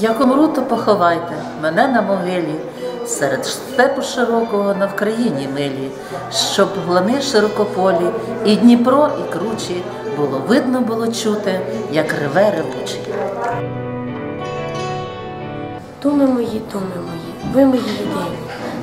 Як умру, то поховайте мене на могилі, серед степу широкого на Вкраїні милі, щоб лани широкополі, і Дніпро, і кручі, було видно, було чути, як реве ревучий. Думи мої, думи мої, ви мої єдині.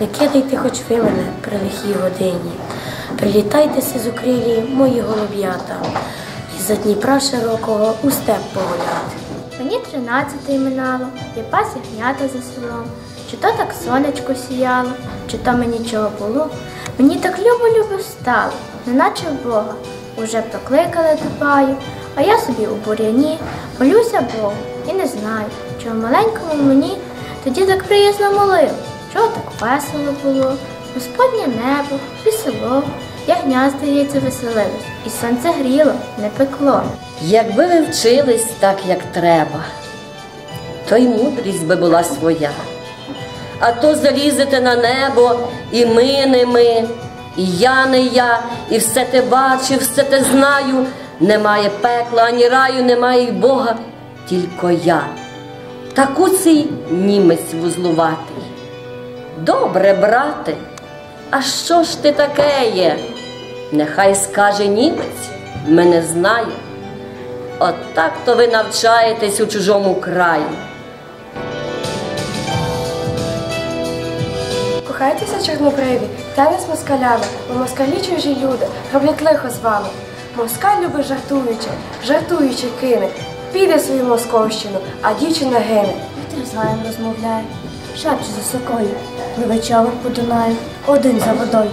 Не кидайте хоч ви мене при лихій годині. Прилітайтеся з укрилі, мої голуб'ята, і за Дніпра широкого у степ погуляти. Мені тринадцяте минало, я пас ягнята за селом. Чи то так сонечко сіяло, чи то мені чого було. Мені так любо-любо стало, неначе в Бога. Уже прокликали до паю, а я собі у буряні молюся Богу і не знаю, чого маленькому мені тоді так приязно молив, чого так весело було. Господнє небо, і село, ягня, здається, веселилось, і сонце гріло, не пекло. Якби ви вчились так, як треба, то й мудрість би була своя. А то залізете на небо, і ми не ми, і я не я, і все те бачив, все те знаю. Немає пекла, ані раю, немає й Бога, тільки я. Та куций німець вузлуватий. Добре, брате, а що ж ти таке є? Нехай скаже німець, мене знає. От так то ви навчаєтесь у чужому краї. Кохайтеся, чорнобриві, та не з москалями, бо москалі чужі люди, роблять лихо з вами. Москаль любить жартуючи, жартуючи кине, піде свою московщину, а дівчина гине. Вітер з розмовляє, шепче за сокою, пливе човен по Дунаю, один за водою.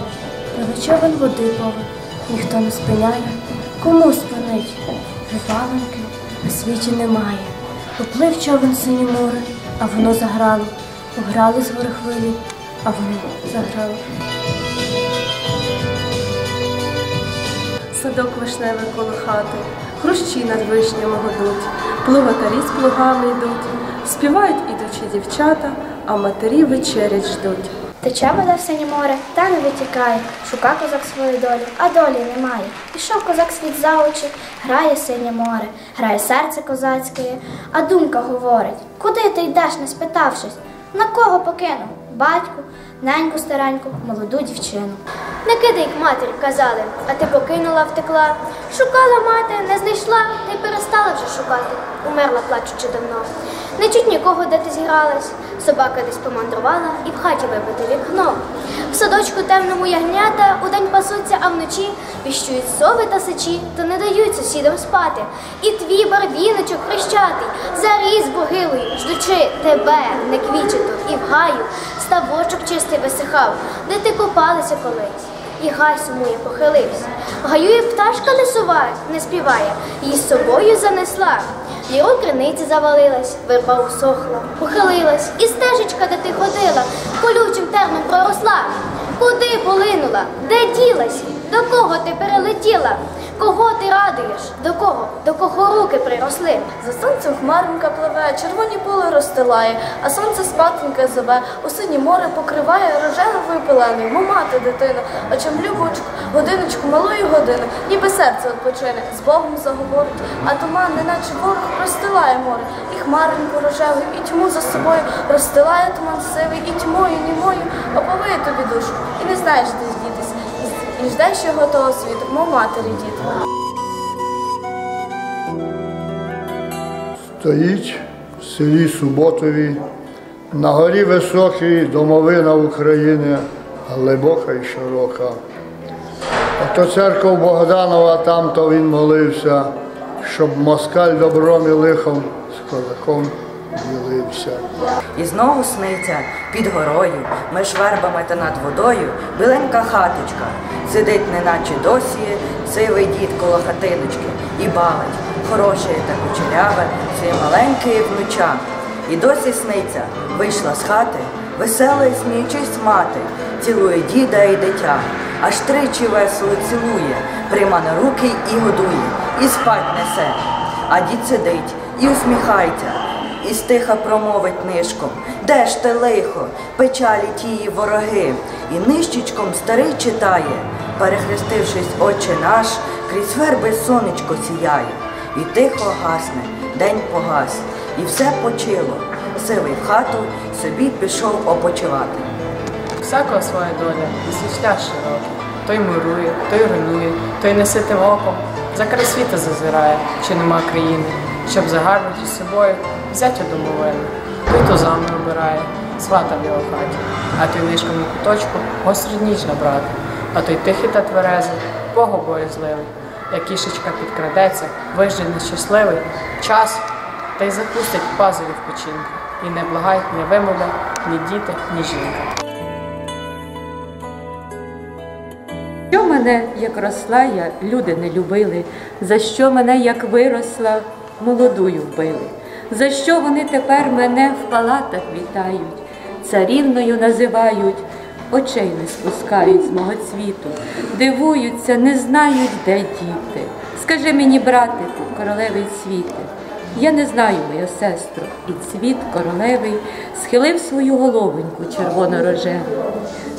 Пливе човен води повен, ніхто не спиняє, кому спинить? Рибалоньки на світі немає. Поплив човен синє море, а воно заграло. Пограли з гори хвилі, а воно заграло. Садок вишневий коло хати, хрущі над вишнями годуть, плугатарі з плугами йдуть, співають ідучі дівчата, а матері вечерять ждуть. Тече вода в синє море, та не витікає. Шука козак свою долю, а долі немає. Пішов козак світ за очі, грає синє море, грає серце козацьке, а думка говорить: куди ти йдеш, не спитавшись? На кого покинув? Батьку, неньку стареньку, молоду дівчину. Не кидай, матір, казали, а ти покинула, втекла. Шукала мати, не знайшла, та й перестала вже шукати. Умерла, плачучи давно. Не чуть нікого, де ти зігралась. Собака десь помандрувала і в хаті вибите вікно. В садочку темному ягнята удень пасуться, а вночі віщують сови та сичі, то не дають сусідам спати. І твій барвіночок хрещатий заріс богилою, ждучи тебе, не квічето, і в гаю ставочок чистий висихав, де ти купалися колись. І гай сумує, похилився. В гаю пташка не суває, не співає, її з собою занесла. Його криниці завалилась, верба усохла, ухилилась, і стежечка, де ти ходила, колючим терном проросла. Куди полинула? Де ділась? До кого ти перелетіла? Кого ти радуєш? До кого? До кого руки приросли? За сонцем хмаринка пливе, червоні поле розстилає, а сонце спатеньке зове, у синє море покриває рожевою пеленою, мов мати дитину, очем любочку, годиночку, малої години, ніби серце відпочине, з Богом заговорить, а туман, неначе ворог, розстилає море, і хмаринку рожеву, і тьму за собою. Розстилає туман сивий, і тьмою, німою. Оповиє тобі душу, і не знаєш, де дітись, і ждеш його того світу, мов матері діти. Стоїть в селі Суботові, на горі високій домовина України, глибока і широка. Ото церков Богданова, там то він молився, щоб москаль добром і лихом з козаком ділився. І знову сниться під горою, меж вербами та над водою, біленька хаточка. Сидить, неначе досі, сивий дід коло хатиночки і бавить, хороше та кучеряве, своє маленьке внуча. І досі сниться, вийшла з хати, весела і сміючись мати, цілує діда і дитя, аж тричі весело цілує, прийма на руки і годує, і спать несе. А дід сидить і усміхається, і стиха промовить нишком, де ж те лихо, печалі тії вороги, і нищечком старий читає, перехрестившись, Отче наш, крізь верби сонечко сіяє, і тихо гасне, день погас, і все почило, сивий в хату, собі пішов опочивати. Всякого своя доля, і свій шлях. Той мурує, той руйнує, той неситим оком, за край світа зазирає, чи нема країни, щоб загарбати з собою взяти домовину. Той тузами обирає, свата в його хаті, а той нишком на куточку гостру ніч набрати, а той тихий та тверезий, Богу боязливий, як кішечка підкрадеться, вижде нещасливий, час, та й запустять пазові в і не благають ні вимови, ні діти, ні жінка. Що мене, як росла я, люди не любили, за що мене, як виросла, молодую вбили, за що вони тепер мене в палатах вітають, царівною називають, очей не спускають з мого цвіту, дивуються, не знають, де діти. Скажи мені, братику, королевий цвіте, я не знаю, моя сестро, і цвіт королевий схилив свою головоньку червоно-рожеву.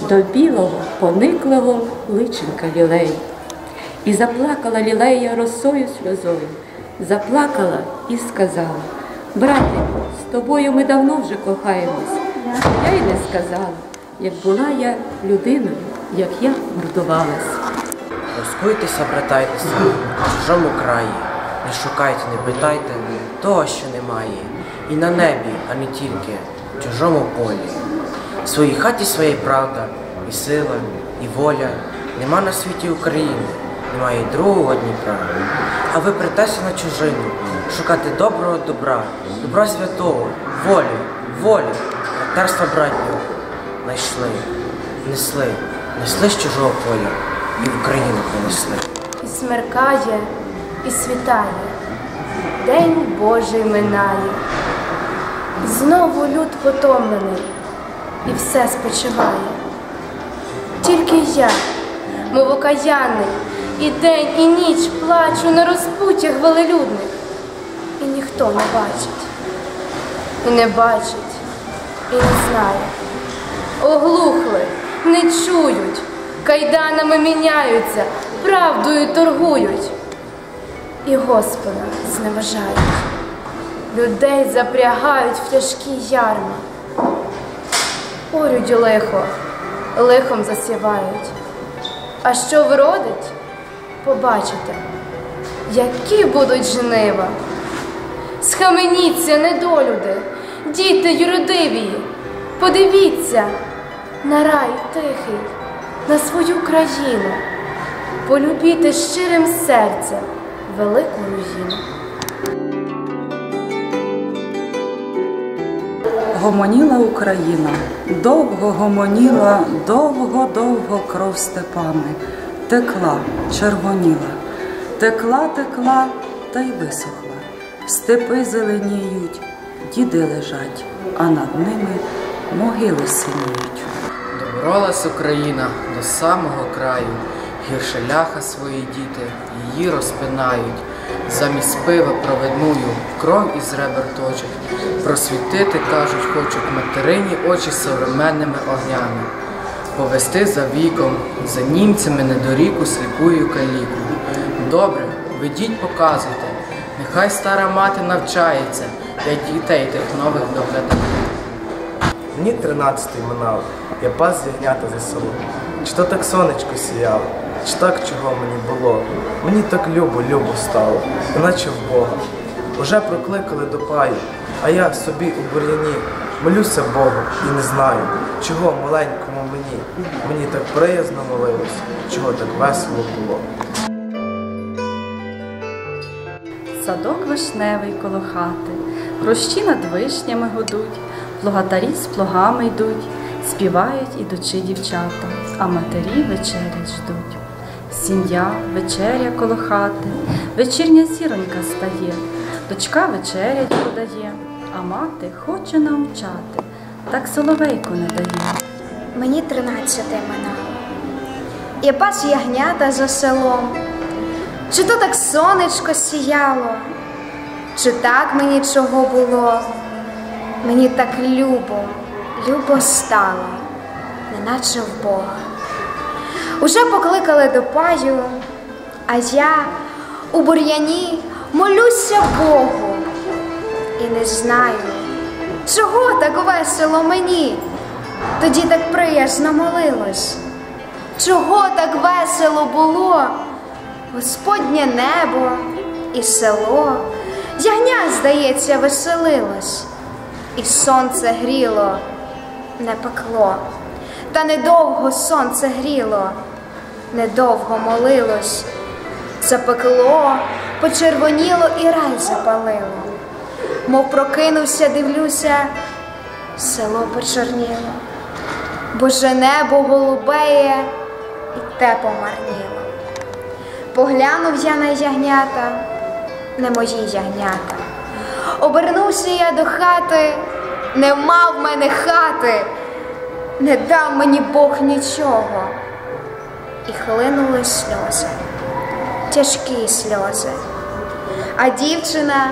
До білого, пониклого личинка лілей. І заплакала лілея росою сльозою, заплакала і сказала, братику, з тобою ми давно вже кохаємось. Я й не сказала, як була я людиною, як я мордувалась. Розкуйтеся, братайтеся, в чужому краї. Не шукайте, не питайте того, що немає. І на небі, а не тільки в чужому полі. В своїй хаті своя правда, і сила, і воля. Нема на світі України, немає другого Дніпра. А ви притеся на чужину, шукати доброго добра, добра святого, волі, волі, братерства братнього. Найшли, несли, несли з чужого поля і в Україну принесли. І смеркає, і світає, День Божий минає. Знову люд потомлений, і все спочиває. Тільки я, мов окаянний, і день, і ніч плачу на розпуттях велелюдних, і ніхто не бачить, і не бачить, і не знає. Оглухли, не чують, кайданами міняються, правдою торгують. І Господа зневажають, людей запрягають в тяжкі ярми. Орюдю лихо, лихом засівають. А що вродить, побачите, які будуть жнива. Схаменіться, недолюди, діти юродивії, подивіться на рай тихий, на свою країну, полюбіте щирим серцем велику руїну. Гомоніла Україна, довго гомоніла, довго-довго кров степами, текла, червоніла, текла, текла та й висохла. Степи зеленіють, діди лежать, а над ними могили синіють. Доборолась Україна до самого краю, гірше ляха свої діти її розпинають. Замість пива проведную кров із ребер точать. Просвітити, кажуть, хочуть материні очі современними огнями. Повести за віком, за німцями недоріку сліпую каліку. Добре, ведіть, показуйте. Нехай стара мати навчається, як дітей тих нових доглядає. Мені тринадцятий минав, я пас ягнята за село. Чи то так сонечко сіяло, чи так чого мені було. Мені так любо, любо стало, іначе в Бога. Уже прокликали до паю, а я собі у бур'яні молюся Богу і не знаю, чого маленькому мені. Мені так приязно молилось, чого так весело було. Садок вишневий коло хати, хрущі над вишнями гудуть, плугатарі з плугами йдуть, співають ідучи дівчата, а матері вечерять ждуть. Сім'я, вечеря коло хати, вечірня зіронька стає, дочка вечерять подає, а мати хоче навчати, так соловейку не дає. Мені тринадцяте минало. Я пас ягнята за селом. Чи то так сонечко сіяло, чи так мені чого було? Мені так любо, любо стало, неначе в Бога. Уже покликали до паю, а я у бур'яні молюся Богу і не знаю, чого так весело мені? Тоді так приязно молилось. Чого так весело було? Господнє небо і село, ягня, здається, веселилось, і сонце гріло, не пекло, та недовго сонце гріло, недовго молилось, запекло, почервоніло і рай запалило. Мов прокинувся, дивлюся, село почорніло, боже небо голубеє і те помарніло. Поглянув я на ягнята, не мої ягнята. Обернувся я до хати, нема в мене хати, не дав мені Бог нічого. І хлинули сльози, тяжкі сльози. А дівчина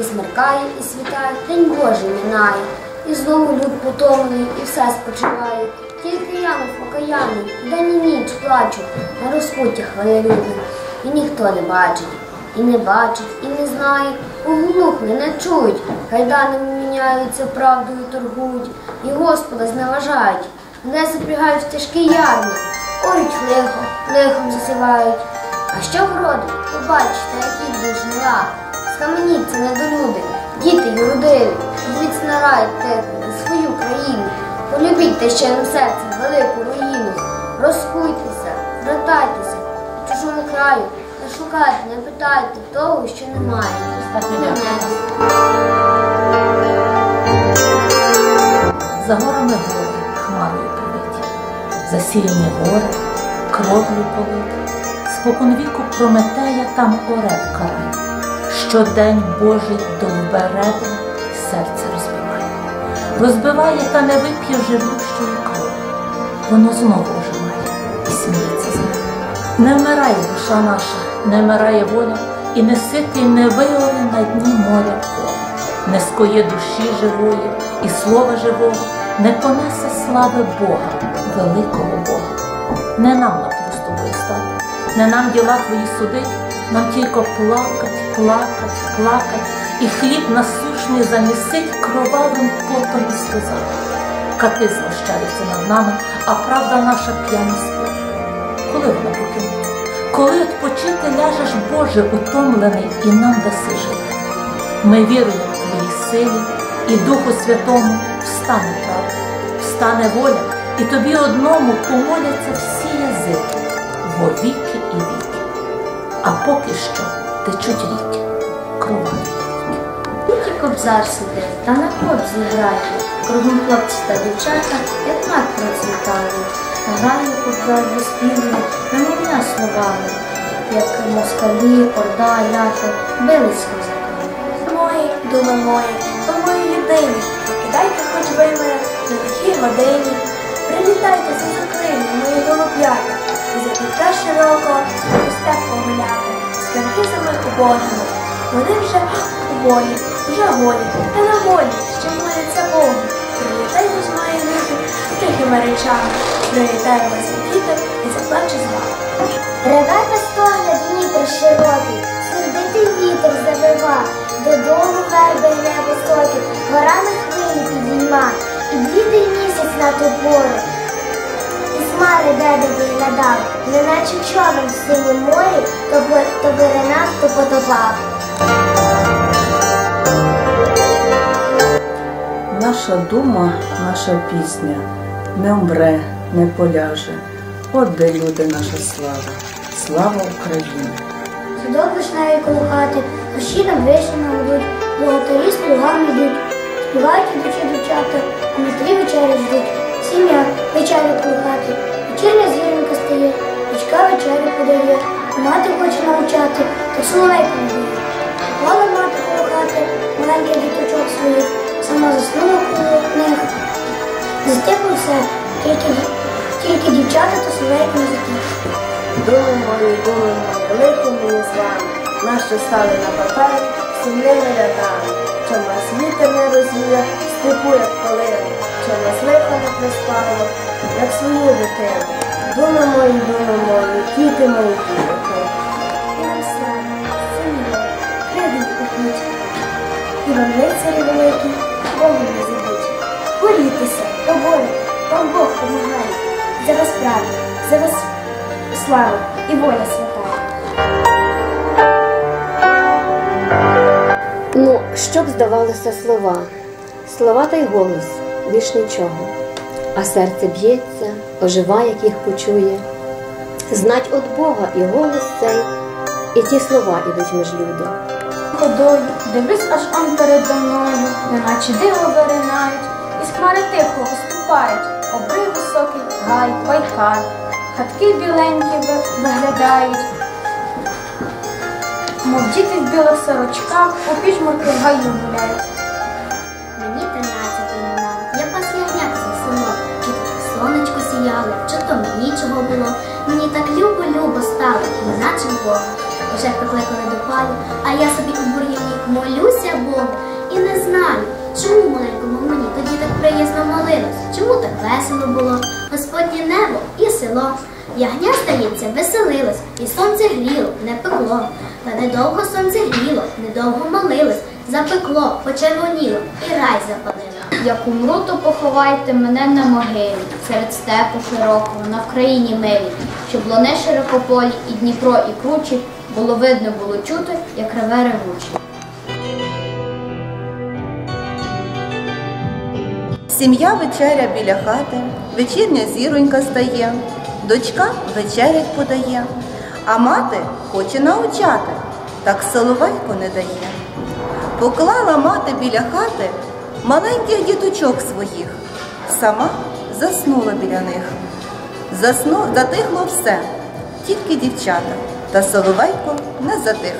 І смеркає, і світає, день Божий минає, і знову люд потомлений, і все спочиває. Тільки я покаяний, день і ніч плачу, на розпуття хвилелюбне, і ніхто не бачить, і не бачить, і не знає, оглухне, не чують, гайданами міняються, правдою торгують, і Господа зневажають, не запрягають в тяжкий ярмарок, орють лихо, лихом засівають. А що вродить, побачите, який був жнива. Схаменіться, недолюди, діти юродиві, звідси на рай тихо, свою країну. Полюбіть те щирим серцем велику руїну. Розкуйтеся, вертайтеся, в чужому краю, не шукайте, не питайте того, що немає. За горами гори хмарою повиті, засіяні гори, кров'ю политі. Споконвіку Прометея там орел карає. Щодень Божий довбередра серце розбиває. Розбиває та не вип'є живущої крові. Воно знову оживає і сміється з ним. Не вмирає душа наша, не вмирає воля, і не ситий не виоре на дні моря. Не скоє душі живої і слова живого, не понесе слави Бога, великого Бога. Не нам на тобою стати, не нам діла твої судить, нам тільки плакать, плакать, плакать, і хліб насушний замісить кровавим потом і сльозами. Кати знущаються над нами, а правда наша п'яна спить. Коли вона покинеться? Коли відпочити ляжеш, Боже, утомлений і нам даси жити. Ми віруємо в Твоїй силі і Духу Святому встане правда, встане воля, і тобі одному помоляться всі язики во віки і віки. А поки що течуть ріки, кроваві. Тільки кобзар сидить, та на кобзі грає. Кругом хлопці та дівчата, як мак процвітали. Грає кобзар виспівує, немовля словами, як москалі, орда, ляхи, бились козаки. Мої, думи мої, ви мої єдині, кидайте хоч ви мене на тихій годині. Прилітайте за закрині, мої голуб'ята, і за широко у степ погуляти, з убогими. Вони вже у волі, вже голі, та на волі, що моляться Богу. Прилітайте з моєї віки тихими речами, привітаю вас діти і заплачу з вами. Ревете стогне Дніпро широкий, сердитий вітер завива, додолу верби гне високі, горами хвилі підійма, і блідий місяць на. І хмари деде виглядав, неначе човен в синім морі, то, виринав, то потопав. Наша дума, наша пісня не умре, не поляже. От де люди наша слава, слава Україні. Садок вишневий коло хати, душі над вишнями йдуть, богатирі з плугами йдуть, співають ідучі дівчата, а на тлі вечері ждуть. Сім'я вечерю коло хати, вечірня зіронька стає, дочка вечерю подає, мати хоче навчати, та соловейку не дає. Мала мати коло хати, маленьких діточок своїх, сама заснула коло них. Затихлося тільки, тільки дівчата та соловейки не затихли. Мої, думи мої, мені з вами, нащо стали на папері сумними рядами, чом вас вітер не розвіяв, степу, як чом вас лихо не приспало, як свою дитину. Думи мої, думи мої, діти мої, діти. І вам слава, сині, криги купіть. І вам лицарі великі, Богу не забудь. Борітеся, поборіть, вам Бог помагає. За вас правда, за вас слава і воля свята. Ну, що б здавалося слова? Слова та й голос, більш нічого. А серце б'ється, ожива, як їх почує. Знать от Бога і голос цей, і ті слова ідуть між люди. Ходою, дивлюсь аж он передо мною, неначе диво виринають, із хмари тихо виступають, обрив високий, гай, пайкар, хатки біленькі виглядають, мов діти в білих сорочках, у піжмурки в гаю гуляють. Сонечко чи то мені чого було. Мені так любо-любо стало, іначе Бога. Уже прикликали до палю, а я собі у бур'яні молюся Богу і не знаю, чому маленькому мені тоді так приязно молилось, чому так весело було, Господнє небо і село. Ягня, здається, веселилось, і сонце гріло, не пекло. Та недовго сонце гріло, недовго молилось, запекло, почервоніло і рай запалило. Як умру, то поховайте мене на могилі, серед степу широкого, на Вкраїні милі, щоб луне широкополі і Дніпро, і кручі, було видно, було чути, як реве ревучі. Сім'я вечеря біля хати, вечірня зіронька стає, дочка вечерять подає, а мати хоче научати, так соловейко не дає. Поклала мати біля хати маленьких діточок своїх, сама заснула біля них. Засну, затихло все, тільки дівчата, та соловейко не затих.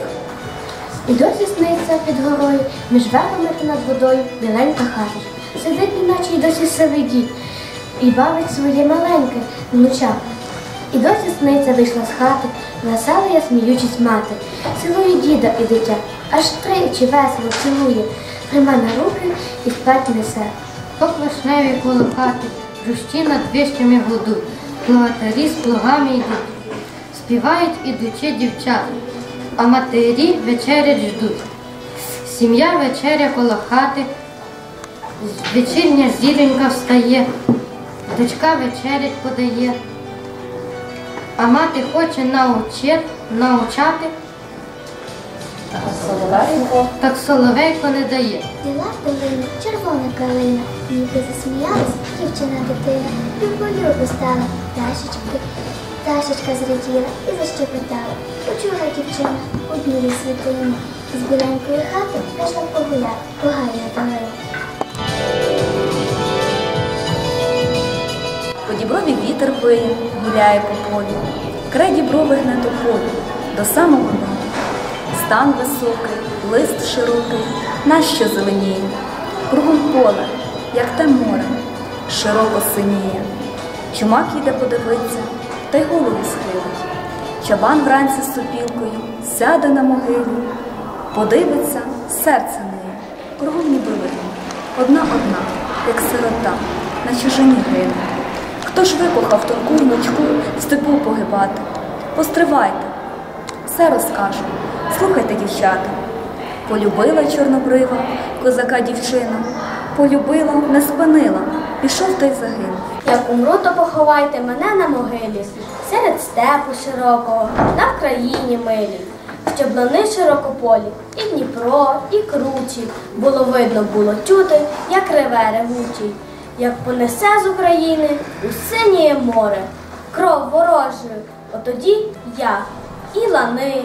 І досі сниться під горою, між вербами та над водою біленька хаточка. Сидить, іначе й досі сивий дід, і бавить своє маленьке внуча. І досі сниться вийшла з хати, весела я сміючись мати. Цілує діда і дитя, аж тричі весело цілує, прийма на руки і спать несе. Ток вишневий коло хати, жущі над вишнями гудуть, плугатарі з плугами йдуть, співають ідучи дівчата, а матері вечерять ждуть. Сім'я вечеря коло хати, вечірня зіронька встає, дочка вечерять подає, а мати хоче научити, научати, так соловейко не дає. Діла долина, червона калина, ніби засміялась дівчина дитина. Любо-любо стала пташечки. Пташечка зраділа і защепетала. Почула дівчина у білій світлині. З біленької хати пішла погуляти, погає долину. По діброві вітер виє, гуляє по полі, край діброви гне до полю, до самого неба. Стан високий, лист широкий, нащо зеленіє, кругом поле, як те море, широко синіє. Чумак іде подивиться, та й голову схилить. Чабан вранці з сопілкою сяде на могилі, подивиться, серце неє, кругом ніби видно, одна одна, як сирота, на чужині гине. Хто ж викохав тонку внучку в степу погибати? Постривайте, все розкажу. Слухайте, дівчата. Полюбила чорнобрива, козака дівчина, полюбила, не спинила, пішов та й загинув. Як умру, то поховайте мене на могилі, серед степу широкого, на Вкраїні милій, щоб лани широкополі, і Дніпро, і кручі, було видно, було чути, як реве ревучий, як понесе з України у синє море, кров ворожою, отоді я, і лани,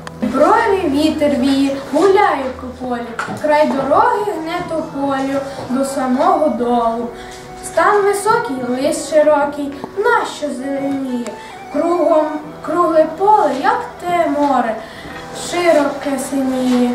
Брові вітер віє, гуляє по полі, край дороги гне тополю до самого долу. Стан високий, лист широкий, нащо зеленіє? Кругом кругле поле, як те море, широке синіє.